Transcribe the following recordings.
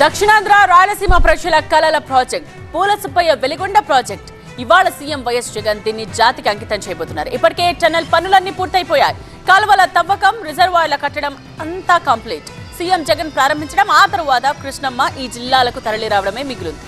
దక్షిణాంధ్ర రాయలసీమ ప్రజల కలల project Poola Subbaiah Veligonda project ఇవాళ సీఎం వైఎస్ జగన్ దీన్ని జాతికి అంకితం చేయబోతున్నారు. ఇప్పటికే టన్నెల్ పనులన్నీ పూర్తయిపోయాయి. కాలువల తవ్వకం రిజర్వాయర్ల కట్టడం అంతా కంప్లీట్ సీఎం జగన్ ప్రారంభించడం ఆ తరువాత కృష్ణమ్మ ఈ జిల్లాలకు తరలిరావడమే మిగులుంది మిగిలింది.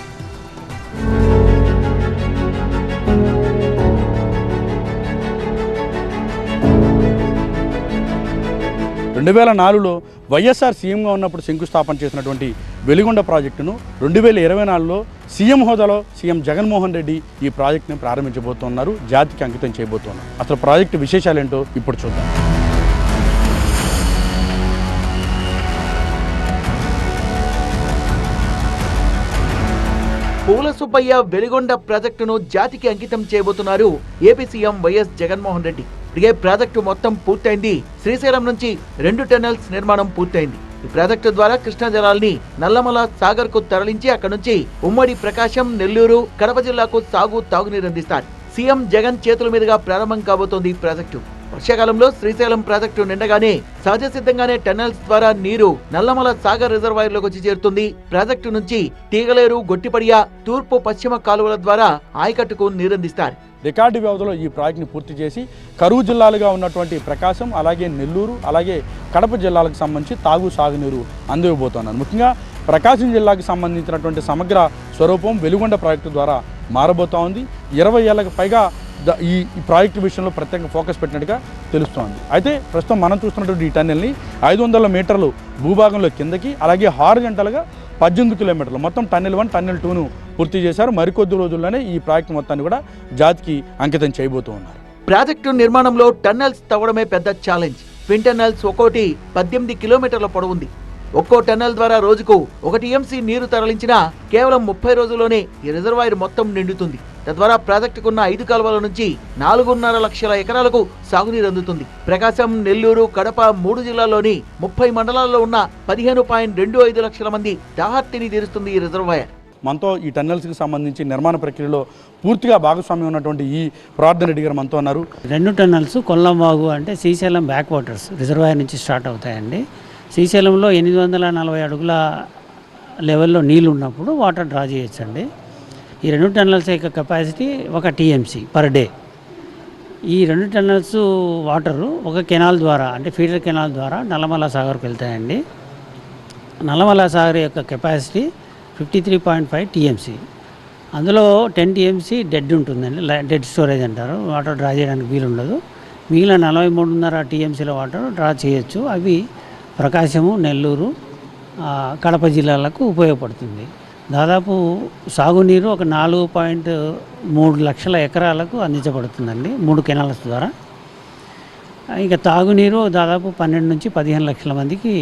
రెండు వేల నాలుగులో వైఎస్ఆర్ సీఎంగా ఉన్నప్పుడు శంకుస్థాపన చేసినటువంటి వెలిగొండ ప్రాజెక్టును రెండు వేల ఇరవై నాలుగులో సీఎం హోదాలో సీఎం జగన్మోహన్ రెడ్డి ఈ ప్రాజెక్టును ప్రారంభించబోతున్నారు జాతికి అంకితం చేయబోతున్నారు. అసలు ప్రాజెక్టు విశేషాలు ఏంటో ఇప్పుడు చూద్దాం. పూల సుబ్బయ్య వెలిగొండ ప్రాజెక్టును జాతికి అంకితం చేయబోతున్నారు AP CM YS Jaganmohan Reddy. ఇదే ప్రాజెక్టు మొత్తం పూర్తయింది. శ్రీశైలం నుంచి రెండు టెనల్స్ నిర్మాణం పూర్తయింది. ఈ ప్రాజెక్టు ద్వారా కృష్ణా జలాల్ని నల్లమల సాగర్కు తరలించి అక్కడి నుంచి ఉమ్మడి ప్రకాశం నెల్లూరు కడప జిల్లాకు సాగు తాగునీరు అందిస్తారు. సీఎం జగన్ చేతుల మీదుగా ప్రారంభం కాబోతోంది ఈ ప్రాజెక్టు. వర్షాకాలంలో శ్రీశైలం ప్రాజెక్టు నిండగానే సహజ సిద్ధంగానే టన్నెల్స్ ద్వారా నీరు నల్లమల సాగర్ రిజర్వాయర్లోకి వచ్చి చేరుతుంది. ప్రాజెక్టు నుంచి తీగలేరు గొట్టిపడియ తూర్పు పశ్చిమ కాలువల ద్వారా ఆయకట్టుకు నీరందిస్తారు. రికార్డు వ్యవధిలో ఈ ప్రాజెక్టుని పూర్తి చేసి కరువు జిల్లాలుగా ఉన్నటువంటి ప్రకాశం అలాగే నెల్లూరు అలాగే కడప జిల్లాలకు సంబంధించి తాగు సాగునీరు అందివ్వబోతున్నారు ముఖ్యంగా ప్రకాశం జిల్లాకు సంబంధించినటువంటి సమగ్ర స్వరూపం వెలుగొండ ప్రాజెక్టు ద్వారా మారబోతా ఉంది ఇరవై ఏళ్ళకు పైగా ఈ ఈ ప్రాజెక్టు విషయంలో ప్రత్యేక ఫోకస్ పెట్టినట్టుగా తెలుస్తోంది. అయితే ప్రస్తుతం మనం చూస్తున్నటువంటి ఈ టన్నెల్ని ఐదు వందల మీటర్లు భూభాగంలో కిందకి అలాగే హారిజంటల్గా పద్దెనిమిది కిలోమీటర్లు. మొత్తం టన్నెల్ వన్ టన్నెల్ టూను పూర్తి చేశారు. మరికొద్ది రోజుల్లోనే ఈ ప్రాజెక్టు మొత్తాన్ని కూడా జాతికి అంకితం చేయబోతూ ఉన్నారు ప్రాజెక్టు నిర్మాణంలో టన్నెల్స్ తవ్వడమే పెద్ద ఛాలెంజ్. ట్విన్ టన్నెల్స్ ఒక్కోటి పద్దెనిమిది కిలోమీటర్ల పొడవుంది. ఒక్కో టన్నెల్ ద్వారా రోజుకు ఒక టీఎంసీ నీరు తరలించినా కేవలం ముప్పై రోజుల్లోనే ఈ రిజర్వాయర్ మొత్తం నిండుతుంది. తద్వారా ప్రాజెక్టుకున్న ఐదు కాలువల నుంచి నాలుగున్నర లక్షల ఎకరాలకు సాగునీరు అందుతుంది. ప్రకాశం నెల్లూరు కడప మూడు జిల్లాల్లోని ముప్పై మండలాల్లో ఉన్న పదిహేను పాయింట్ రెండు ఐదు లక్షల మంది దాహార్తిని తీరుస్తుంది ఈ రిజర్వాయర్. మనతో ఈ టన్నెల్స్కి సంబంధించి నిర్మాణ ప్రక్రియలో పూర్తిగా భాగస్వామ్యం ఉన్నటువంటి ఈ ప్రార్థన రెడ్డి గారు మనతో ఉన్నారు. రెండు టన్నల్స్ కొల్లంవాగు అంటే శ్రీశైలం బ్యాక్ వాటర్స్ రిజర్వాయర్ నుంచి స్టార్ట్ అవుతాయండి. శ్రీశైలంలో ఎనిమిది వందల నలభై అడుగుల లెవెల్లో నీళ్ళు ఉన్నప్పుడు వాటర్ డ్రా చేయొచ్చండి. ఈ రెండు టన్నల్స్ యొక్క కెపాసిటీ ఒక టీఎంసీ పర్ డే ఈ రెండు టన్నల్స్ వాటరు ఒక కెనాల్ ద్వారా అంటే ఫీడర్ కెనాల్ ద్వారా నల్లమల సాగర్కి వెళ్తాయండి. నల్లమల సాగర్ యొక్క capacity fifty three point five TMC అందులో టెన్ టీఎంసీ డెడ్ ఉంటుందండి లై- డెడ్ స్టోరేజ్ అంటారు. వాటర్ డ్రా చేయడానికి వీలు ఉండదు. మిగిలిన నలభై మూడున్నర టీఎంసీల వాటర్ డ్రా చేయొచ్చు. అవి ప్రకాశము నెల్లూరు కడప జిల్లాలకు ఉపయోగపడుతుంది. దాదాపు సాగునీరు ఒక నాలుగు పాయింట్ మూడు లక్షల ఎకరాలకు అందించబడుతుందండి మూడు కెనాల్స్ ద్వారా. ఇంకా తాగునీరు దాదాపు పన్నెండు నుంచి పదిహేను లక్షల మందికి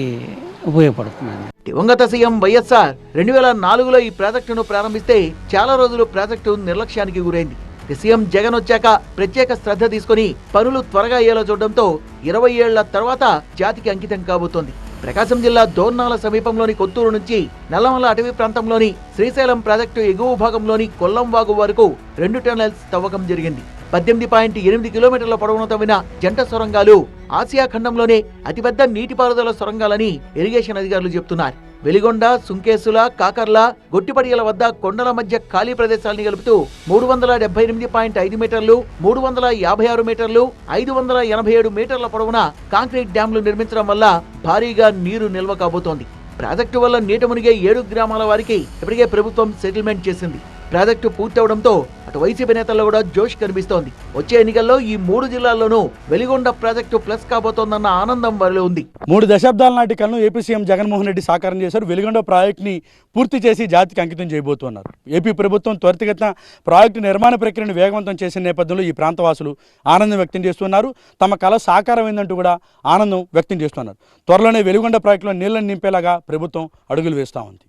ఉపయోగపడుతుందండి. దివంగత సీఎం వైఎస్ఆర్ రెండు వేల నాలుగులో ఈ ప్రాజెక్టును ప్రారంభిస్తే చాలా రోజులు ప్రాజెక్టు నిర్లక్ష్యానికి గురైంది. సీఎం జగన్ వచ్చాక ప్రత్యేక శ్రద్ధ తీసుకొని పనులు త్వరగా అయ్యేలా చూడడంతో ఇరవై ఏళ్ళ తర్వాత జాతికి అంకితం కాబోతోంది. ప్రకాశం జిల్లా దోర్నాల సమీపంలోని కొత్తూరు నుంచి నల్లమల అటవీ ప్రాంతంలోని శ్రీశైలం ప్రాజెక్టు ఎగువ భాగంలోని కొల్లంవాగు వరకు రెండు టన్నెల్స్ తవ్వకం జరిగింది. పద్దెనిమిది పాయింట్ ఎనిమిది కిలోమీటర్ల పొడవున తవ్విన జంట సొరంగాలు ఆసియా ఖండంలోనే అతిపెద్ద నీటిపారుదల సొరంగాలని ఇరిగేషన్ అధికారులు చెబుతున్నారు వెలిగొండ సుంకేసుల కాకర్ల గొట్టిపడియల వద్ద కొండల మధ్య ఖాళీ ప్రదేశాలని కలుపుతూ మూడు వందల డెబ్బై ఎనిమిది పాయింట్ ఐదు మీటర్లు మూడు వందల యాభై ఆరు మీటర్లు ఐదు వందల ఎనభై ఏడు మీటర్ల పొడవున కాంక్రీట్ డ్యాంలు నిర్మించడం వల్ల భారీగా నీరు నిల్వ కాబోతోంది. ప్రాజెక్టు వల్ల నీట మునిగే ఏడు గ్రామాల వారికి ఇప్పటికే ప్రభుత్వం సెటిల్మెంట్ చేసింది. ప్రాజెక్టు పూర్తవడంతో అటు వైసీపీ నేతల్లో కూడా జోష్ కనిపిస్తోంది. వచ్చే ఎన్నికల్లో ఈ మూడు జిల్లాల్లోనూ వెలిగొండ ప్రాజెక్టు ప్లస్ కాబోతోందన్న ఆనందం వారిలో ఉంది. మూడు దశాబ్దాల నాటి కలను ఏపీ సీఎం జగన్మోహన్ రెడ్డి సాకారం చేశారు. వెలుగొండ ప్రాజెక్టుని పూర్తి చేసి జాతికి అంకితం చేయబోతున్నారు. ఏపీ ప్రభుత్వం త్వరితగతిన ప్రాజెక్టు నిర్మాణ ప్రక్రియను వేగవంతం చేసిన నేపథ్యంలో ఈ ప్రాంతవాసులు ఆనందం వ్యక్తం చేస్తున్నారు. తమ కళ సాకారమైందంటూ కూడా ఆనందం వ్యక్తం చేస్తున్నారు. త్వరలోనే వెలుగొండ ప్రాజెక్టులో నీళ్ళను నింపేలాగా ప్రభుత్వం అడుగులు వేస్తూ ఉంది.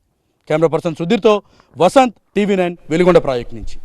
Camera person సుధీర్తో Vasanth TV nine Velugonda project నుంచి